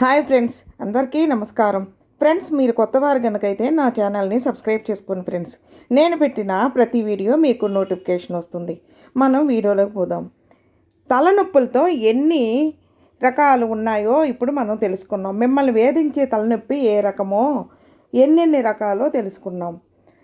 Hi friends అందరికీ నమస్కారం. Friends మీరు కొత్త వారు కనుకైతే నా ఛానల్ని సబ్స్క్రైబ్ చేసుకోండి ఫ్రెండ్స్. నేను పెట్టిన ప్రతి వీడియో మీకు నోటిఫికేషన్ వస్తుంది. మనం వీడియోలోకి పోదాం. తలనొప్పులతో ఎన్ని రకాలు ఉన్నాయో ఇప్పుడు మనం తెలుసుకున్నాం. మిమ్మల్ని వేధించే తలనొప్పి ఏ రకమో ఎన్నెన్ని రకాలో తెలుసుకున్నాం.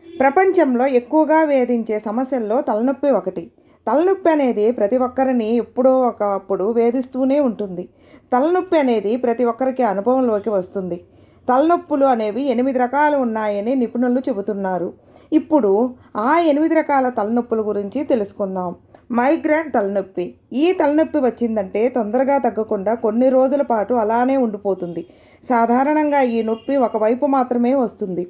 ప్రపంచంలో ఎక్కువగా వేధించే సమస్యల్లో తలనొప్పి ఒకటి. తలనొప్పి అనేది ప్రతి ఒక్కరిని ఎప్పుడో ఒకప్పుడు వేధిస్తూనే ఉంటుంది. తలనొప్పి అనేది ప్రతి ఒక్కరికి అనుభవంలోకి వస్తుంది. తలనొప్పులు అనేవి ఎనిమిది రకాలు ఉన్నాయని నిపుణులు చెబుతున్నారు. ఇప్పుడు ఆ ఎనిమిది రకాల తలనొప్పుల గురించి తెలుసుకుందాం. మైగ్రేన్ తలనొప్పి. ఈ తలనొప్పి వచ్చిందంటే తొందరగా తగ్గకుండా కొన్ని రోజుల పాటు అలానే ఉండిపోతుంది. సాధారణంగా ఈ నొప్పి ఒకవైపు మాత్రమే వస్తుంది.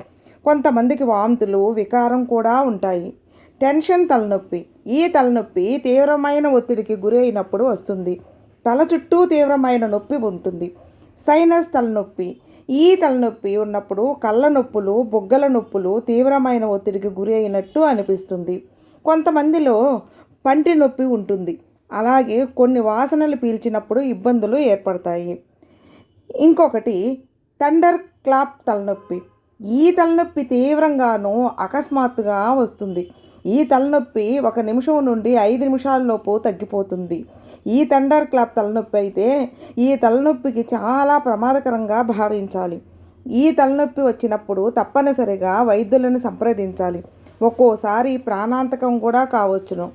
కొంతమందికి వాంతులు వికారం కూడా ఉంటాయి. టెన్షన్ తలనొప్పి. ఈ తలనొప్పి తీవ్రమైన ఒత్తిడికి గురి అయినప్పుడు వస్తుంది. తల చుట్టూ తీవ్రమైన నొప్పి ఉంటుంది. సైనస్ తలనొప్పి. ఈ తలనొప్పి ఉన్నప్పుడు కళ్ళ నొప్పులు బొగ్గల నొప్పులు తీవ్రమైన ఒత్తిడికి గురి అయినట్టు అనిపిస్తుంది. కొంతమందిలో పంటి నొప్పి ఉంటుంది. అలాగే కొన్ని వాసనలు పీల్చినప్పుడు ఇబ్బందులు ఏర్పడతాయి. ఇంకొకటి థండర్ క్లాప్ తలనొప్పి. ఈ తలనొప్పి తీవ్రంగాను అకస్మాత్తుగా వస్తుంది. ఈ తలనొప్పి ఒక నిమిషం నుండి ఐదు నిమిషాల్లోపు తగ్గిపోతుంది. ఈ థండర్ క్లాప్ తలనొప్పి అయితే ఈ తలనొప్పికి చాలా ప్రమాదకరంగా భావించాలి. ఈ తలనొప్పి వచ్చినప్పుడు తప్పనిసరిగా వైద్యులను సంప్రదించాలి. ఒక్కోసారి ప్రాణాంతకం కూడా కావచ్చును.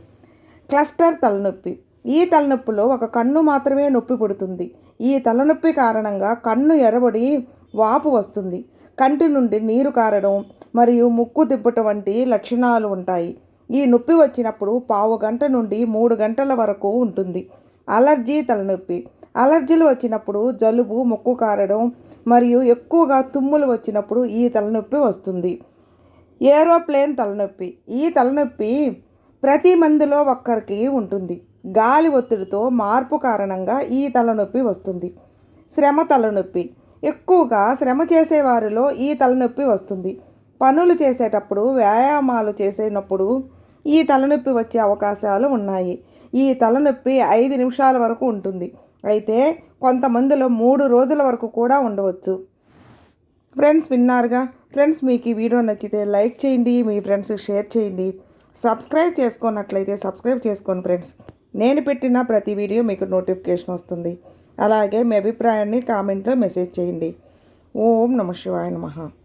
క్లస్టర్ తలనొప్పి. ఈ తలనొప్పిలో ఒక కన్ను మాత్రమే నొప్పి పుడుతుంది. ఈ తలనొప్పి కారణంగా కన్ను ఎరబడి వాపు వస్తుంది. కంటి నుండి నీరు కారడం మరియు ముక్కు తిప్పటం వంటి లక్షణాలు ఉంటాయి. ఈ నొప్పి వచ్చినప్పుడు పావు గంట నుండి మూడు గంటల వరకు ఉంటుంది. అలర్జీ తలనొప్పి. అలర్జీలు వచ్చినప్పుడు జలుబు ముక్కు కారడం మరియు ఎక్కువగా తుమ్ములు వచ్చినప్పుడు ఈ తలనొప్పి వస్తుంది. ఏరోప్లేన్ తలనొప్పి. ఈ తలనొప్పి ప్రతి మందిలో ఒక్కరికి ఉంటుంది. గాలి ఒత్తిడితో మార్పు కారణంగా ఈ తలనొప్పి వస్తుంది. శ్రమ తలనొప్పి. ఎక్కువగా శ్రమ చేసేవారిలో ఈ తలనొప్పి వస్తుంది. పనులు చేసేటప్పుడు వ్యాయామాలు చేసేటప్పుడు ఈ తలనొప్పి వచ్చే అవకాశాలు ఉన్నాయి. ఈ తలనొప్పి ఐదు నిమిషాల వరకు ఉంటుంది. అయితే కొంతమందిలో మూడు రోజుల వరకు కూడా ఉండవచ్చు. ఫ్రెండ్స్ విన్నారుగా? ఫ్రెండ్స్ మీకు ఈ వీడియో నచ్చితే లైక్ చేయండి మీ ఫ్రెండ్స్కి షేర్ చేయండి. సబ్స్క్రైబ్ చేసుకున్నట్లయితే సబ్స్క్రైబ్ చేసుకోండి ఫ్రెండ్స్. నేను పెట్టిన ప్రతి వీడియో మీకు నోటిఫికేషన్ వస్తుంది. అలాగే మీ అభిప్రాయాన్ని కామెంట్లో మెసేజ్ చేయండి. ఓం నమ శివాయ నమః.